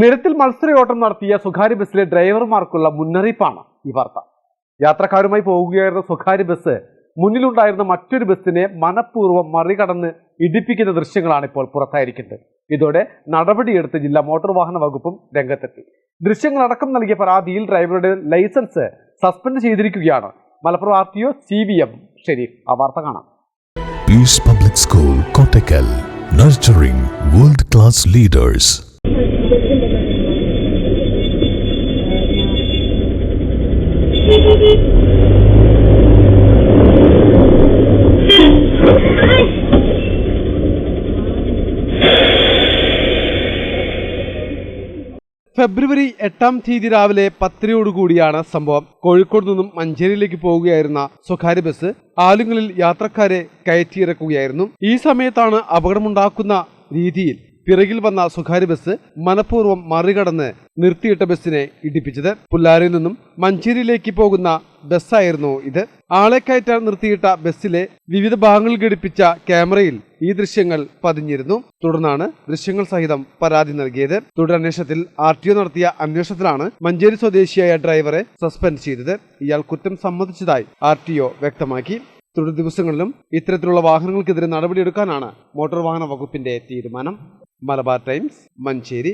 നിരത്തിൽ മത്സരയോട്ടം നടത്തിയ സ്വകാര്യ ബസ്സിലെ ഡ്രൈവർമാർക്കുള്ള മുന്നറിയിപ്പാണ് ഈ വാർത്ത. യാത്രക്കാരുമായി പോകുകയായിരുന്ന സ്വകാര്യ ബസ് മുന്നിലുണ്ടായിരുന്ന മറ്റൊരു ബസ്സിനെ മനഃപൂർവം മറികടന്ന് ഇടിപ്പിക്കുന്ന ദൃശ്യങ്ങളാണ് ഇപ്പോൾ പുറത്തായിരിക്കുന്നത്. ഇതോടെ നടപടിയെടുത്ത് ജില്ലാ മോട്ടോർ വാഹന വകുപ്പും രംഗത്തെത്തി. ദൃശ്യങ്ങളടക്കം നൽകിയ പരാതിയിൽ ഡ്രൈവറുടെ ലൈസൻസ് സസ്പെൻഡ് ചെയ്തിരിക്കുകയാണ്. Malappuram R T O C V M Shareef. ആ വാർത്ത കാണാം. Public school nurturing world class leaders. ഫെബ്രുവരി എട്ടാം തീയതി രാവിലെ പത്തരയോടുകൂടിയാണ് സംഭവം. കോഴിക്കോട് നിന്നും മഞ്ചേരിയിലേക്ക് പോവുകയായിരുന്ന സ്വകാര്യ ബസ് ആലുങ്ങളിൽ യാത്രക്കാരെ കയറ്റിയിറക്കുകയായിരുന്നു. ഈ സമയത്താണ് അപകടമുണ്ടാക്കുന്ന രീതിയിൽ പിറകിൽ വന്ന സ്വകാര്യ ബസ് മനഃപൂർവം മറികടന്ന് നിർത്തിയിട്ട ബസ്സിനെ ഇടിപ്പിച്ചത്. പുല്ലാരിൽ നിന്നും മഞ്ചേരിയിലേക്ക് പോകുന്ന ബസ്സായിരുന്നു ഇത്. ആളെ കയറ്റാൻ നിർത്തിയിട്ട ബസ്സിലെ വിവിധ ഭാഗങ്ങളിൽ ഘടിപ്പിച്ച ക്യാമറയിൽ ഈ ദൃശ്യങ്ങൾ പതിഞ്ഞിരുന്നു. തുടർന്നാണ് ദൃശ്യങ്ങൾ സഹിതം പരാതി നൽകിയത്. തുടരന്വേഷണത്തിൽ ആർ ടി ഒ നടത്തിയ അന്വേഷണത്തിലാണ് മഞ്ചേരി സ്വദേശിയായ ഡ്രൈവറെ സസ്പെൻഡ് ചെയ്തത്. ഇയാൾ കുറ്റം സമ്മതിച്ചതായി ആർ ടി ഒ വ്യക്തമാക്കി. തുടർ ദിവസങ്ങളിലും ഇത്തരത്തിലുള്ള വാഹനങ്ങൾക്കെതിരെ നടപടിയെടുക്കാനാണ് മോട്ടോർ വാഹന വകുപ്പിന്റെ തീരുമാനം. మలబార్ టైమ్స్ మంచేరి